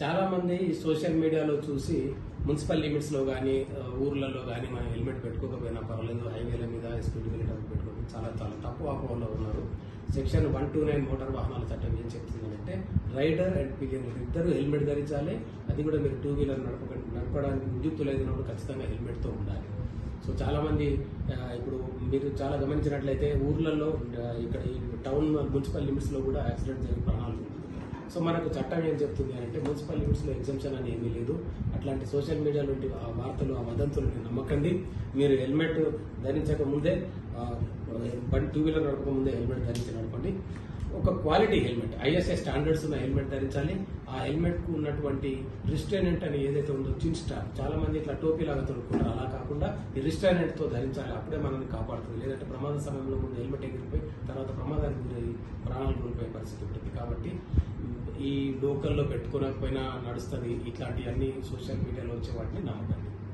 చాలామంది ఈ సోషల్ మీడియాలో చూసి మున్సిపల్ లిమిట్స్లో కానీ ఊర్లలో కానీ మనం హెల్మెట్ పెట్టుకోకపోయినా పర్వాలేదు హైవేల మీద స్పీడ్ వెళ్ళేటప్పుడు పెట్టుకోవడం చాలా చాలా తక్కువ అపోహలో ఉన్నారు. Section one two nine motor వాహనాల చట్టం ఏం చెప్తుందంటే రైడర్ అండ్ పిలియన్ ఇద్దరు హెల్మెట్ ధరించాలి. అది కూడా మీరు టూ వీలర్ నడప నడపడానికి విద్యుత్తులైనప్పుడు ఖచ్చితంగా హెల్మెట్తో ఉండాలి. సో చాలామంది ఇప్పుడు మీరు చాలా గమనించినట్లయితే ఊర్లలో ఇక్కడ ఈ టౌన్ మున్సిపల్ లిమిట్స్లో కూడా యాక్సిడెంట్ జరిగే ప్రాణాలు పోతున్నాయి. సో మనకు చట్టం ఏం చెప్తుంది అంటే మున్సిపల్ లిమిట్స్లో ఎగ్జంప్షన్ అని ఏమీ లేదు. అట్లాంటి సోషల్ మీడియా నుండి ఆ వార్తలు ఆ వదంతులను నమ్మకండి. మీరు హెల్మెట్ ధరించక ముందే బండి టూ వీలర్ నడపక ముందే హెల్మెట్ ధరించి నడపండి. ఒక క్వాలిటీ హెల్మెట్ ఐఎస్ఐ స్టాండర్డ్స్ ఉన్న హెల్మెట్ ధరించాలి. ఆ హెల్మెట్కు ఉన్నటువంటి రిస్ట్రైనెంట్ అని ఏదైతే ఉందో చిన్ స్టార్ చాలా మంది ఇట్లా టోపీ లాగా తొడుక్కుంటారు. అలా కాకుండా ఈ ధరించాలి. అప్పుడే మనల్ని కాపాడుతుంది. లేదంటే ప్రమాద సమయంలో ముందు హెల్మెట్ ఎగిరిపోయి తర్వాత ప్రమాదానికి గురై ప్రాణాలు కోల్పోయే పరిస్థితి ఉంటుంది. కాబట్టి ఈ డోకల్లో పెట్టుకోలేకపోయినా నడుస్తుంది. ఇట్లాంటివన్నీ సోషల్ మీడియాలో వచ్చే వాటిని నమ్మకండి.